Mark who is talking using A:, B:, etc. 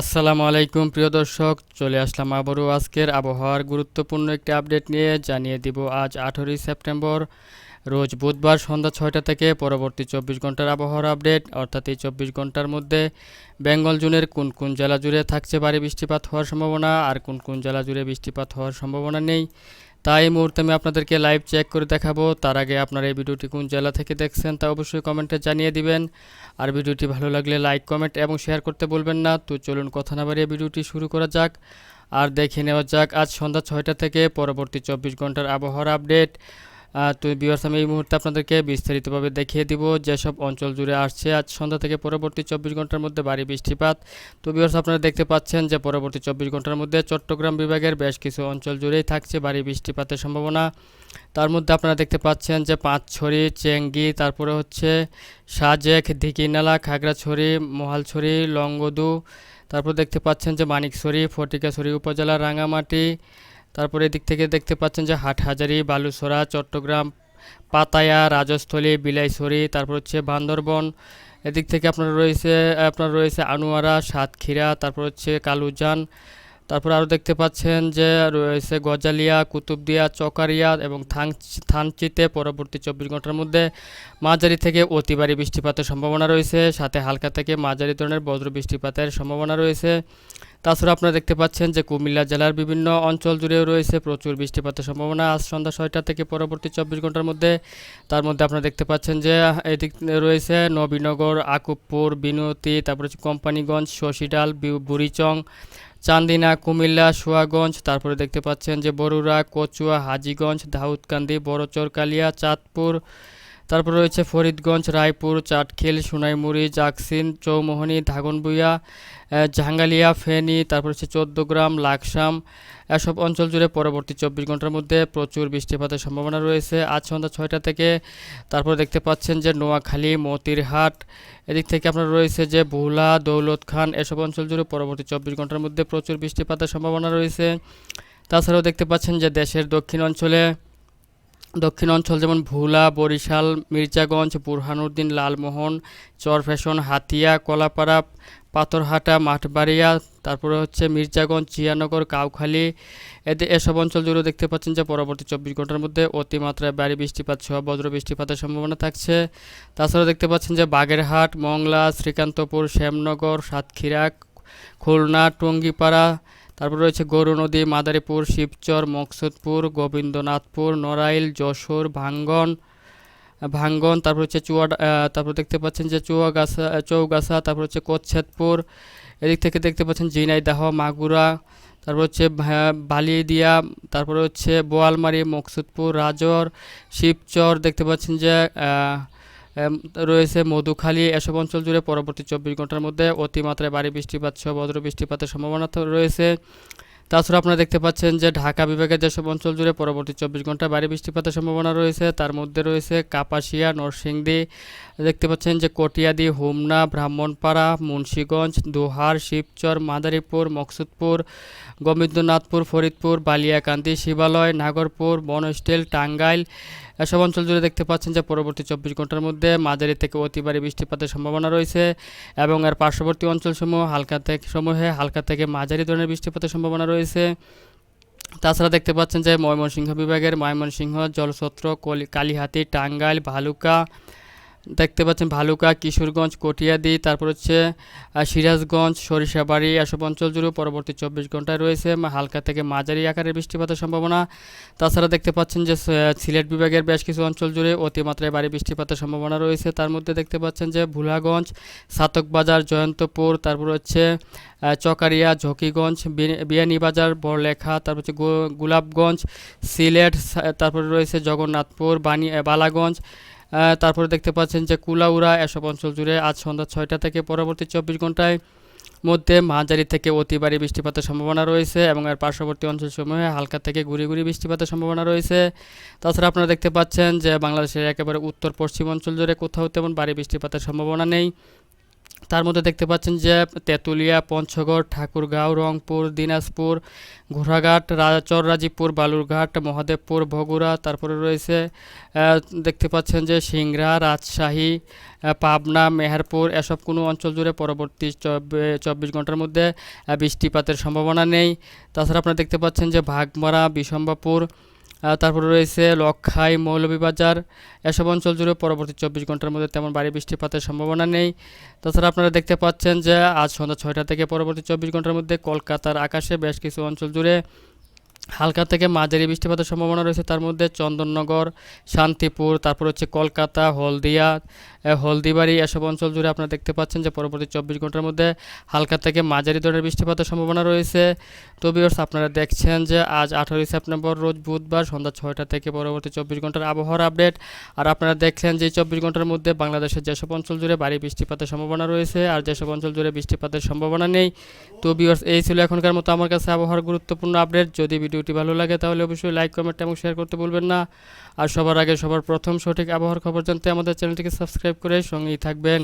A: আসসালামু আলাইকুম, প্রিয় দর্শক। চলে আসলাম আবারও আজকের আবহাওয়ার গুরুত্বপূর্ণ একটি আপডেট নিয়ে। জানিয়ে দিব, আজ আঠেরোই সেপ্টেম্বর, রোজ বুধবার সন্ধ্যা ছয়টা থেকে পরবর্তী চব্বিশ ঘণ্টার আবহাওয়ার আপডেট। অর্থাৎ এই চব্বিশ ঘণ্টার মধ্যে বেঙ্গল জুনের কোন কোন জেলা জুড়ে থাকছে ভারী বৃষ্টিপাত হওয়ার সম্ভাবনা, আর কোন কোন জেলা জুড়ে বৃষ্টিপাত হওয়ার সম্ভাবনা নেই। তাই মুহূর্তে আমি আপনাদেরকে লাইভ চেক করে দেখাবো তার আগে আপনারা এই ভিডিওটি কোন জেলা থেকে দেখছেন তা অবশ্যই কমেন্টে জানিয়ে দিবেন। আর ভিডিওটি ভালো লাগলে লাইক কমেন্ট এবং শেয়ার করতে বলবেন না। তো চলুন কথা না বাড়িয়ে ভিডিওটি শুরু করা যাক। আর দেখে নেওয়া যাক, আজ সন্ধ্যা ছয়টা থেকে পরবর্তী চব্বিশ ঘণ্টার আবহাওয়ার আপডেট তো বিভার্স আমি এই মুহূর্তে আপনাদেরকে বিস্তারিতভাবে দেখিয়ে দিব যেসব অঞ্চল জুড়ে আসছে। আজ সন্ধ্যা থেকে পরবর্তী চব্বিশ ঘণ্টার মধ্যে ভারী বৃষ্টিপাত। তো বিভার্স আপনারা দেখতে পাচ্ছেন যে পরবর্তী চব্বিশ ঘণ্টার মধ্যে চট্টগ্রাম বিভাগের বেশ কিছু অঞ্চল জুড়েই থাকছে ভারী বৃষ্টিপাতের সম্ভাবনা। তার মধ্যে আপনারা দেখতে পাচ্ছেন যে পাঁচছড়ি, চেঙ্গি, তারপরে হচ্ছে সাজেক দিঘিনালা খাগড়াছড়ি, মহালছড়ি, লংগদু, তারপর দেখতে পাচ্ছেন যে মানিকছড়ি, ফটিকাছড়ি উপজেলা, রাঙামাটি তারপরে এদিক থেকে দেখতে পাচ্ছেন যে হাটহাজারি, বালুসরা, চট্টগ্রাম, পাতায়া, রাজস্থলী বিলাইসরি তারপর হচ্ছে বান্দরবন। এদিক থেকে আপনার রয়েছে আপনার রয়েছে আনোয়ারা, সাতক্ষীরা, তারপর হচ্ছে কালুজান তারপর আরও দেখতে পাচ্ছেন যে রয়েছে গজালিয়া, কুতুবদিয়া, চকারিয়া এবং থাং থানচিতে পরবর্তী চব্বিশ ঘণ্টার মধ্যে মাঝারি থেকে অতি ভারী বৃষ্টিপাতের সম্ভাবনা রয়েছে। সাথে হালকা থেকে মাঝারি ধরনের বজ্র বৃষ্টিপাতের সম্ভাবনা রয়েছে। তাছাড়া আপনারা দেখতে পাচ্ছেন যে কুমিল্লা জেলার বিভিন্ন অঞ্চল জুড়েও রয়েছে প্রচুর বৃষ্টিপাতের সম্ভাবনা। আজ সন্ধ্যা ছয়টা থেকে পরবর্তী চব্বিশ ঘণ্টার মধ্যে তার মধ্যে আপনারা দেখতে পাচ্ছেন যে এদিক রয়েছে নবীনগর আকুবপুর বিনতি, তারপরে কোম্পানিগঞ্জ, শশীডাল বুড়িচং চান্দিনা কুমিল্লা সোয়াগঞ্জ তারপরে দেখতে পাচ্ছেন যে বরুড়া কচুয়া হাজিগঞ্জ দাউদকান্দি বড়চরকালিয়া চাঁদপুর তারপর রয়েছে ফরিদগঞ্জ, রায়পুর, চাটখিল, সোনাইমুড়ি, জাকসিন, চৌমোহনী ধাগনবুইয়া জাঙ্গালিয়া ফেনী, তারপর হচ্ছে চোদ্দগ্রাম, লাকসাম এসব অঞ্চল জুড়ে পরবর্তী চব্বিশ ঘণ্টার মধ্যে প্রচুর বৃষ্টিপাতের সম্ভাবনা রয়েছে। আজ সন্ধ্যা ছয়টা থেকে তারপর দেখতে পাচ্ছেন যে নোয়াখালী, মতিরহাট, এদিক থেকে আপনার রয়েছে যে ভোলা দৌলত খান এসব অঞ্চল জুড়ে পরবর্তী চব্বিশ ঘণ্টার মধ্যে প্রচুর বৃষ্টিপাতের সম্ভাবনা রয়েছে। তাছাড়াও দেখতে পাচ্ছেন যে দেশের দক্ষিণ অঞ্চলে দক্ষিণ অঞ্চল যেমন ভোলা, বরিশাল, মির্জাগঞ্জ, বুরহানুদ্দিন, লালমোহন চরফ্যাশন হাতিয়া, কলাপাড়া, পাথরহাটা, মাঠবাড়িয়া, তারপরে হচ্ছে মির্জাগঞ্জ, জিয়ানগর, কাউখালী। এতে এসব অঞ্চল জুড়ে দেখতে পাচ্ছেন যে পরবর্তী চব্বিশ ঘণ্টার মধ্যে অতিমাত্রায় ভারী বৃষ্টিপাত সহ বজ্র বৃষ্টিপাতের সম্ভাবনা থাকছে। তাছাড়া দেখতে পাচ্ছেন যে বাগেরহাট, মংলা, শ্রীকান্তপুর, শ্যামনগর, সাতক্ষীরা, খুলনা, টঙ্গিপাড়া তারপর রয়েছে গরু নদী, মাদারীপুর, শিবচর, মকসুদপুর, গোবিন্দনাথপুর, নড়াইল, যশোর, ভাঙ্গন ভাঙ্গন, তারপর হচ্ছে চুয়া তারপর দেখতে পাচ্ছেন যে চুয়াগাছা, চৌগাছা, তারপর হচ্ছে কোচ্ছেদপুর, এদিক থেকে দেখতে পাচ্ছেন জিনাইদাহ মাগুরা, তারপর হচ্ছে বালিদিয়া, তারপর হচ্ছে বোয়ালমারি, মকসুদপুর, রাজর, শিবচর, দেখতে পাচ্ছেন যে রয়েছে মধুখালী এসব অঞ্চল জুড়ে পরবর্তী চব্বিশ ঘণ্টার মধ্যে অতিমাত্রায় ভারী বৃষ্টিপাত সহ বজ্র বৃষ্টিপাতের সম্ভাবনা রয়েছে। তাছাড়া আপনারা দেখতে পাচ্ছেন যে ঢাকা বিভাগের যেসব অঞ্চল জুড়ে পরবর্তী চব্বিশ ঘন্টায় ভারী বৃষ্টিপাতের সম্ভাবনা রয়েছে, তার মধ্যে রয়েছে কাপাসিয়া, নরসিংদী। দেখতে পাচ্ছেন যে কটিয়াদি, হোমনা, ব্রাহ্মণপাড়া, মুন্সীগঞ্জ, দোহার, শিবচর, মাদারীপুর, মকসুদপুর, গোবিন্দনাথপুর, ফরিদপুর, বালিয়াকান্দি, শিবালয়, নাগরপুর, বনস্টেল, টাঙ্গাইল এসব অঞ্চল জুড়ে দেখতে পাচ্ছেন যে পরবর্তী চব্বিশ ঘণ্টার মধ্যে মাঝারি থেকে অতিবারে বৃষ্টিপাতের সম্ভাবনা রয়েছে এবং এর পার্শ্ববর্তী অঞ্চলসমূহ হালকা থেকে সমূহে হালকা থেকে মাঝারি ধরনের বৃষ্টিপাতের সম্ভাবনা রয়েছে। তাছাড়া দেখতে পাচ্ছেন যে ময়মনসিংহ বিভাগের ময়মনসিংহ জলছত্র কালীহাতি, টাঙ্গাইল, ভালুকা দেখতে পাচ্ছেন ভালুকা, কিশোরগঞ্জ, কটিয়াদি, তারপর হচ্ছে সিরাজগঞ্জ, সরিষাবাড়ি, এসব অঞ্চল জুড়ে পরবর্তী চব্বিশ ঘন্টায় রয়েছে। হালকা থেকে মাঝারি আকারের বৃষ্টিপাতের সম্ভাবনা। তাছাড়া দেখতে পাচ্ছেন যে সিলেট বিভাগের বেশ কিছু অঞ্চল জুড়ে অতিমাত্রায় ভারী বৃষ্টিপাতের সম্ভাবনা রয়েছে। তার মধ্যে দেখতে পাচ্ছেন যে, ভুলাগঞ্জ সাতকবাজার জয়ন্তপুর, তারপর হচ্ছে চকারিয়া, ঝকিগঞ্জ বিয়ানীবাজার বড়লেখা, তারপর হচ্ছে গোলাপগঞ্জ, সিলেট তারপরে রয়েছে জগন্নাথপুর, বানি, বালাগঞ্জ তারপরে দেখতে পাচ্ছেন যে কুলাউড়া, এসব অঞ্চল জুড়ে আজ সন্ধ্যা ছয়টা থেকে পরবর্তী চব্বিশ ঘন্টায় মধ্যে মাঝারি থেকে অতি ভারী বৃষ্টিপাতের সম্ভাবনা রয়েছে এবং এর পার্শ্ববর্তী অঞ্চলসমূহে হালকা থেকে গুড়ি গুড়ি বৃষ্টিপাতের সম্ভাবনা রয়েছে। তাছাড়া আপনারা দেখতে পাচ্ছেন যে বাংলাদেশের একেবারে উত্তর পশ্চিম অঞ্চল জুড়ে কোথাও তেমন বাড়ি বৃষ্টিপাতের সম্ভাবনা নেই। তার মধ্যে দেখতে পাচ্ছেন যে তেঁতুলিয়া, পঞ্চগড়, ঠাকুরগাঁও, রংপুর, দিনাজপুর, ঘোড়াঘাট রাজচর রাজীবপুর, বালুরঘাট, মহাদেবপুর, বগুড়া, তারপরে রয়েছে দেখতে পাচ্ছেন যে সিংড়া, রাজশাহী পাবনা, মেহেরপুর, এসব কোনো অঞ্চল জুড়ে পরবর্তী চব্বি- চব্বিশ ঘণ্টার মধ্যে বৃষ্টিপাতের সম্ভাবনা নেই। তাছাড়া আপনারা দেখতে পাচ্ছেন যে ভাগমারা বিশম্বাপুর তারপরে রয়েছে লক্ষাই মৌলভীবাজার। এসব অঞ্চল জুড়ে পরবর্তী চব্বিশ ঘণ্টার মধ্যে তেমন বাড়ি বৃষ্টিপাতের সম্ভাবনা নেই। তাছাড়া আপনারা দেখতে পাচ্ছেন যে আজ সন্ধ্যা ছয়টা থেকে পরবর্তী চব্বিশ ঘণ্টার মধ্যে কলকাতার আকাশে বেশ কিছু অঞ্চল জুড়ে হালকা থেকে মাঝারি বৃষ্টিপাতের সম্ভাবনা রয়েছে। তার মধ্যে চন্দননগর, শান্তিপুর, তারপর হচ্ছে কলকাতা, হলদিয়া হলদিবাড়ি এসব অঞ্চল জুড়ে আপনারা দেখতে পাচ্ছেন যে পরবর্তী চব্বিশ ঘণ্টার মধ্যে হালকা থেকে মাঝারি ধরনের বৃষ্টিপাতের সম্ভাবনা রয়েছে। তো আপনারা দেখছেন যে আজ আঠারোই সেপ্টেম্বর, রোজ বুধবার সন্ধ্যা ছয়টা থেকে পরবর্তী চব্বিশ ঘণ্টার আবহাওয়ার আপডেট। আর আপনারা দেখলেন যে চব্বিশ ঘণ্টার মধ্যে বাংলাদেশের যেসব অঞ্চল জুড়ে ভারী বৃষ্টিপাতের সম্ভাবনা রয়েছে আর যেসব অঞ্চল জুড়ে বৃষ্টিপাতের সম্ভাবনা নেই। তো বিয়র্স এই ছিল এখনকার মতো আমার কাছে আবহাওয়ার গুরুত্বপূর্ণ আপডেট। যদি ভিডিওটি ভালো লাগে তাহলে অবশ্যই লাইক, কমেন্ট এবং শেয়ার করতে ভুলবেন না। আর সবার আগে সবার প্রথম সঠিক আবহাওয়ার খবর জানতে আমাদের চ্যানেলটিকে সাবস্ক্রাইব করে সঙ্গেই থাকবেন।